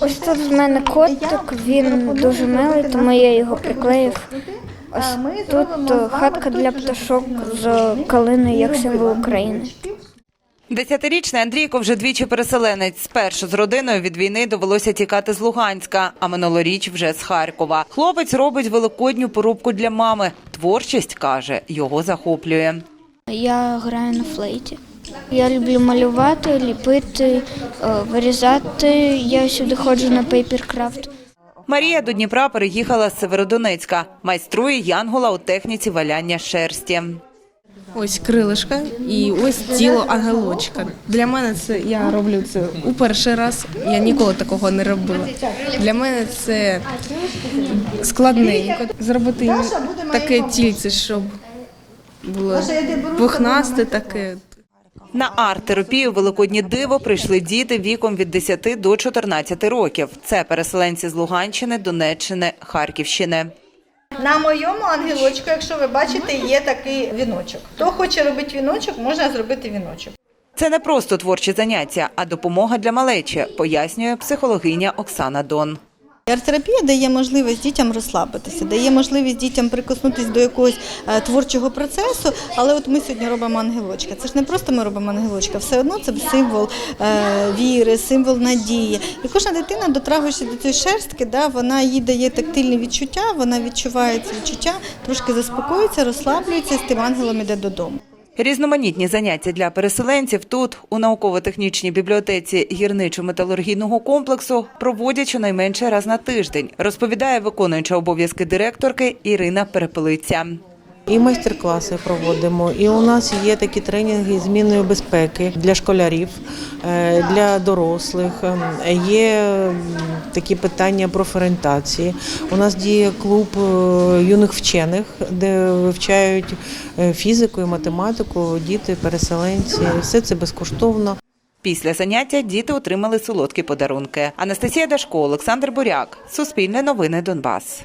Ось тут в мене котик, він дуже милий, тому я його приклеїв. Ось тут е, хатка для пташок з калини як символ України. Десятирічний Андрійко вже двічі переселенець. Спершу з родиною від війни довелося тікати з Луганська, а минулоріч вже з Харкова. Хлопець робить великодню порубку для мами. Творчість каже, його захоплює. Я граю на флейті. Я люблю малювати, ліпити, е, вирізати. Я сюди ходжу на пейперкрафт. Марія до Дніпра переїхала з Северодонецька. Майструє янгола у техніці валяння шерсті. Ось крилишка і ось тіло ангелочка. Для мене це я роблю це у перший раз. Я ніколи такого не робила. Для мене це складненько. Зробити таке тільце, щоб було пухнасте таке. На арт-терапію Великоднє диво прийшли діти віком від 10 до 14 років. Це переселенці з Луганщини, Донеччини, Харківщини. На моєму ангелочку, якщо ви бачите, є такий віночок. Хто хоче робити віночок, можна зробити віночок. Це не просто творчі заняття, а допомога для малечі, пояснює психологиня Оксана Дон. Арт-терапія дає можливість дітям розслабитися, дає можливість дітям прикоснутися до якогось е, творчого процесу. Але от ми сьогодні робимо ангелочка. Це ж не просто ми робимо ангелочка, все одно це символ е, віри, символ надії. І кожна дитина, дотрагуючись до цієї шерстки, да, вона їй дає тактильні відчуття, вона відчуває ці відчуття, трошки заспокоїться, розслаблюється з тим ангелом іде додому. Різноманітні заняття для переселенців тут, у науково-технічній бібліотеці гірничо-металургійного комплексу, проводять щонайменше раз на тиждень, розповідає виконуюча обов'язки директорки Ірина Перепелиця. І майстер-класи проводимо. І у нас є такі тренінги змінної безпеки для школярів, е, для дорослих. Е, Є такі питання профорієнтації. У нас діє клуб е, юних вчених, де вивчають фізику і математику, діти, переселенці. Все це безкоштовно. Після заняття діти отримали солодкі подарунки. Анастасія Дашко, Олександр Буряк. Суспільне новини Донбас.